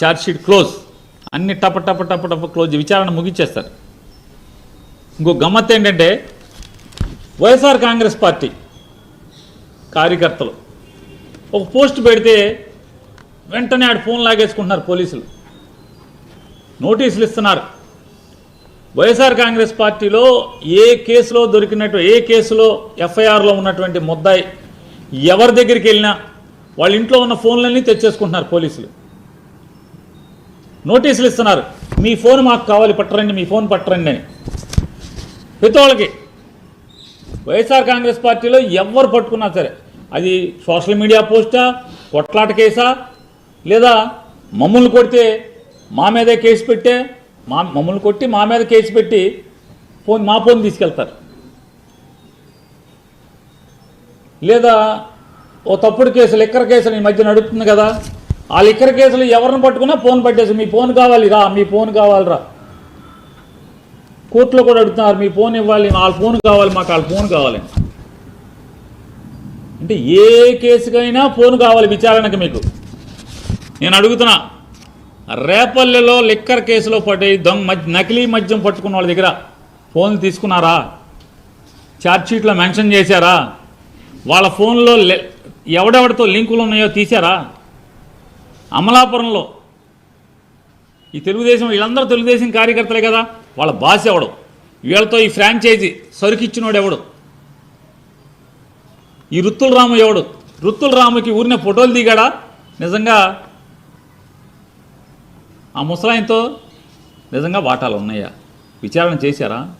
Chargesheet close. అన్ని టప టప టప టప క్లోజ్. విచారణ ముగించేస్తారు. ఇంకో గమ్మత్ ఏంటంటే వైఎస్ఆర్ కాంగ్రెస్ పార్టీ కార్యకర్తలు ఒక పోస్ట్ పెడితే వెంటనే ఆడ ఫోన్ లాగేసుకుంటున్నారు పోలీసులు. నోటీసులు ఇస్తున్నారు. వైఎస్ఆర్ కాంగ్రెస్ పార్టీలో ఏ కేసులో దొరికినట్టు ఏ కేసులో ఎఫ్ఐఆర్లో ఉన్నటువంటి ముద్దాయి ఎవరి దగ్గరికి వెళ్ళినా వాళ్ళ ఇంట్లో ఉన్న ఫోన్లన్నీ తెచ్చేసుకుంటున్నారు పోలీసులు. నోటీసులు ఇస్తున్నారు. మీ ఫోన్ మాకు కావాలి పట్టరండి మీ ఫోన్ పట్టరండి అని. ప్రతి వైఎస్ఆర్ కాంగ్రెస్ పార్టీలో ఎవరు పట్టుకున్నా సరే అది సోషల్ మీడియా పోస్టా కొట్లాట కేసా లేదా మమ్మల్ని కొడితే మా మీదే కేసు పెట్టే మా మమ్మల్ని కొట్టి మా మీద కేసు పెట్టి ఫోన్ మా ఫోన్ తీసుకెళ్తారు. లేదా ఓ తప్పుడు కేసు లిక్కర్ కేసు ఈ మధ్య నడుపుతుంది కదా ఆ లిక్కర్ కేసులు ఎవరిని పట్టుకున్నా ఫోన్ పట్టేసి మీ ఫోన్ కావాలి రా మీ ఫోన్ కావాలిరా. కోర్టులో కూడా అడుగుతున్నారు మీ ఫోన్ ఇవ్వాలి వాళ్ళ ఫోన్ కావాలి మాకు వాళ్ళ ఫోన్ కావాలి. అంటే ఏ కేసుకైనా ఫోన్ కావాలి విచారణకి మీకు. నేను అడుగుతున్నా రేపల్లెలో లిక్కర్ కేసులో పడి దొంగ నకిలీ మద్యం పట్టుకున్న వాళ్ళ దగ్గర ఫోన్ తీసుకున్నారా? ఛార్జ్షీట్లో మెన్షన్ చేశారా? వాళ్ళ ఫోన్లో లె- ఎవడెవడితో లింకులు ఉన్నాయో తీశారా? అమలాపురంలో. ఈ తెలుగుదేశం వీళ్ళందరూ తెలుగుదేశం కార్యకర్తలే కదా. వాళ్ళ బాస్ ఎవడు? వీళ్ళతో ఈ ఫ్రాంచైజీ సరుకిచ్చినోడు ఎవడు ఈ రుత్తుల రాము ఎవడు? రుత్తుల రాముకి ఊరిన ఫోటోలు దిగాడా? నిజంగా ఆ ముసలాయితో నిజంగా వాటాలు ఉన్నాయా? విచారణ చేశారా?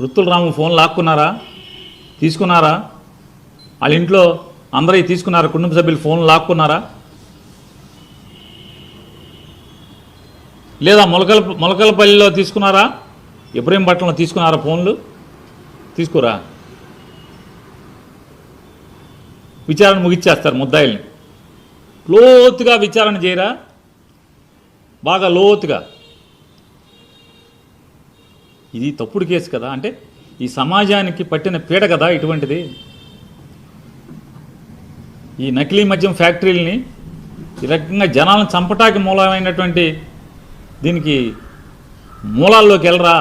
రుత్తుల రాము ఫోన్ లాక్కున్నారా? తీసుకున్నారా? వాళ్ళ ఇంట్లో అందరూ తీసుకున్నారా? కుటుంబ సభ్యులు ఫోన్ లాక్కున్నారా? లేదా మొలకల మొలకలపల్లిలో తీసుకున్నారా? ఇబ్రహీంపట్నంలో తీసుకున్నారా ఫోన్లు? తీసుకురా. విచారణ ముగిచ్చేస్తారు ముద్దాయిల్ని. లోతుగా విచారణ చేయరా? బాగా లోతుగా. ఇది తప్పుడు కేసు కదా? అంటే ఈ సమాజానికి పట్టిన పీడ కదా ఇటువంటిది? ఈ నకిలీ మద్యం ఫ్యాక్టరీలని ఈ రకంగా జనాలను చంపటానికి మూలమైనటువంటి దీనికి మూలాల్లోకి వెళ్ళరా?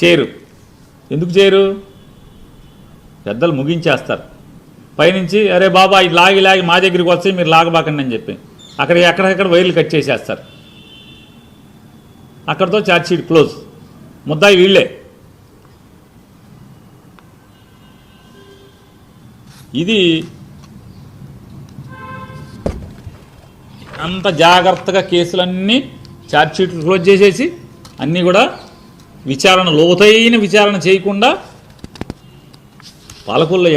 చేయరు ఎందుకు చేయరు పెద్దలు ముగించేస్తారు. పైనుంచి అరే బాబా ఇది లాగి లాగి మా దగ్గరికి వస్తే మీరు లాగబాకండి అని చెప్పి. అక్కడ ఎక్కడెక్కడ వైర్లు కట్ చేసేస్తారు. అక్కడితో ఛార్జ్షీట్ క్లోజ్ ముద్దాయి వీళ్ళే. ఇది అంత జాగ్రత్తగా కేసులన్నీ ఛార్జ్షీట్లు క్లోజ్ చేసేసి అన్నీ కూడా విచారణ లోతైన విచారణ చేయకుండా పాలకుల్లో